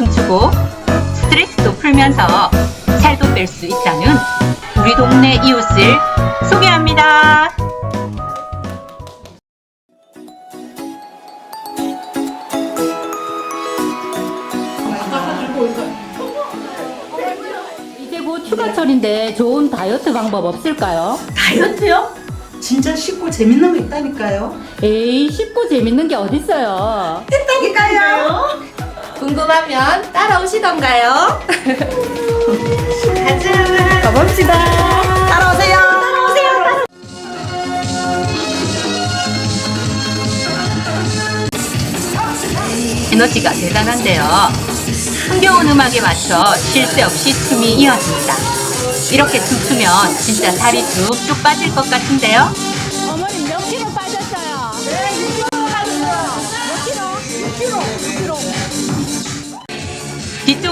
춤추고 스트레스도 풀면서 살도 뺄 수 있다는 우리 동네 이웃을 소개합니다. 이제 곧 휴가철인데 좋은 다이어트 방법 없을까요? 다이어트요? 진짜 쉽고 재밌는 거 있다니까요. 에이 쉽고 재밌는 게 어딨어요 있다니까요. 궁금하면 따라오시던가요? 가자. 가봅시다. 따라오세요. 따라오세요. 에너지가 대단한데요. 흥겨운 음악에 맞춰 쉴 새 없이 춤이 이어집니다. 이렇게 춤추면 진짜 살이 쭉쭉 빠질 것 같은데요.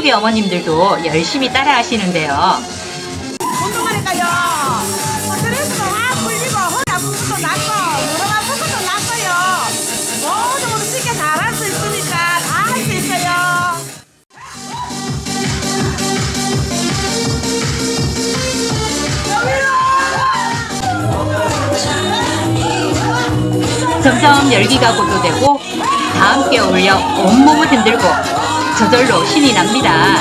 뒤쪽의 어머님들도 열심히 따라 하시는데요. 운동하니까요. 스트레스도 확 풀리고 허리 아픈 것도 낫고 무릎 아픈 것도 낫고요. 모든 것도 쉽게 잘 할 수 있으니까 다 할 수 있어요. 점점 열기가 고조되고 다 함께 어울려 온몸을 흔들고 저절로 신이 납니다.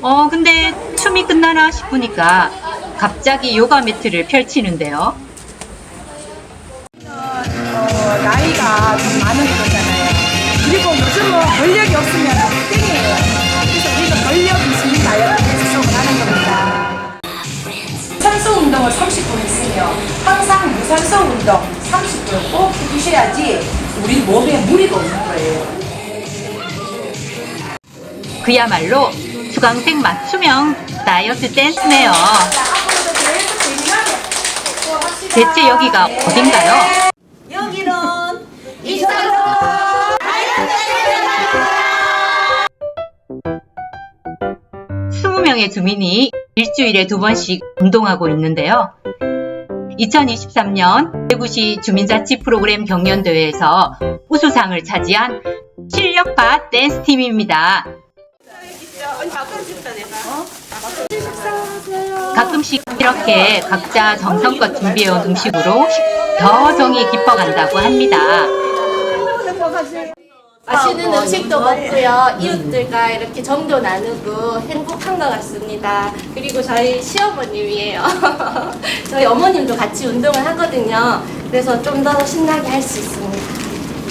어, 근데 춤이 끝나나 싶으니까 갑자기 요가 매트를 펼치는데요. 어, 나이가 좀 많은 거잖아요. 그리고 요즘은 권력이 없으면 땡이에요. 그래서 우리는 권력 있으면 다이어트에서 수업을 하는 겁니다. 산소 운동을 30분 했으며 항상 무산소 운동 30분 꼭 해주셔야지 우리 몸에 무리가 없는 거예요. 그야말로 수강생 맞춤형 다이어트 댄스네요. 대체 여기가 어딘가요? 여기는 스무 명의 주민이 일주일에 두 번씩 운동하고 있는데요. 2023년 대구시 주민자치 프로그램 경연대회에서 우수상을 차지한 실력파 댄스팀입니다. 가끔씩 이렇게 각자 정성껏 준비해온 음식으로 더 정이 깊어간다고 합니다. 맛있는 음식도 먹고요. 이웃들과 이렇게 정도 나누고 행복한 것 같습니다. 그리고 저희 시어머님이에요. 저희 어머님도 같이 운동을 하거든요. 그래서 좀 더 신나게 할 수 있습니다.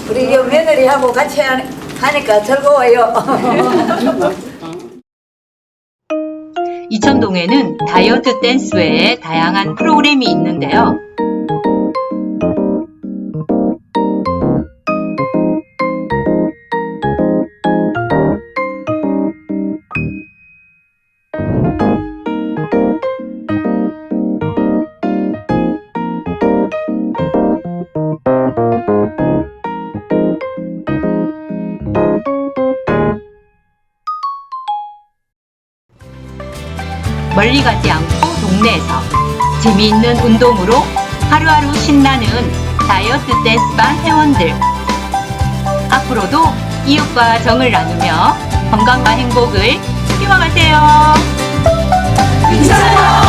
우리 이 며느리하고 같이 하- 하니까 즐거워요. 이천동에는 다이어트 댄스 외에 다양한 프로그램이 있는데요. 멀리 가지 않고 동네에서 재미있는 운동으로 하루하루 신나는 다이어트 댄스반 회원들 앞으로도 이웃과 정을 나누며 건강과 행복을 희망하세요. 괜찮아.